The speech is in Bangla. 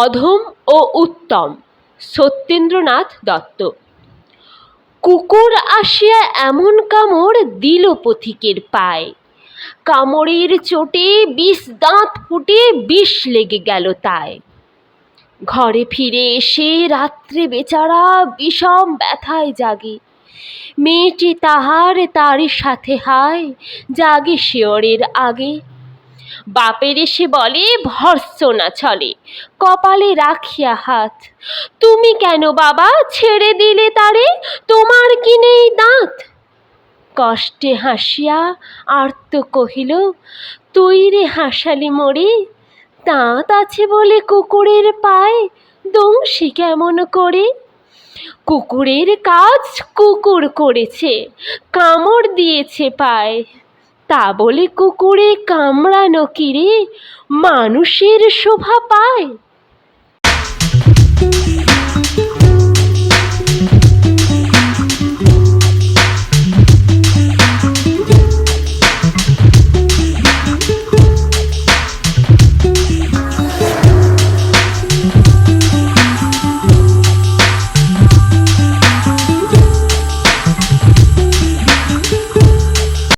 অধম ও উত্তম। সত্যেন্দ্রনাথ দত্ত। কুকুর আসিয়া এমন কামড় দিল পথিকের পায়। কামড়ের চোটে বিষ দাঁত ফুটে বিষ লেগে গেল তাই ঘরে ফিরে এসে রাত্রে বেচারা বিষম ব্যথায় জাগে। মেয়েটি তাহার তারই সাথে হায়, জাগে শিয়রের আগে। বাপের এসে বলে ভর্ৎসনা চলে কপালে রাখিয়া হাত। তুমি কেন বাবা ছেড়ে দিলে তারে? তোমার কি নেই দাঁত? কষ্টে হাসিয়া আর্ত কহিল, তুই রে হাসালি মোরে, দাঁত আছে বলে কুকুরের পায় দংশি কেমন করে? কুকুরের কাজ কুকুর করেছে, কামড় দিয়েছে পায়। তা বলে কুকুরে কামড়ানো কিরে মানুষের শোভা পায়?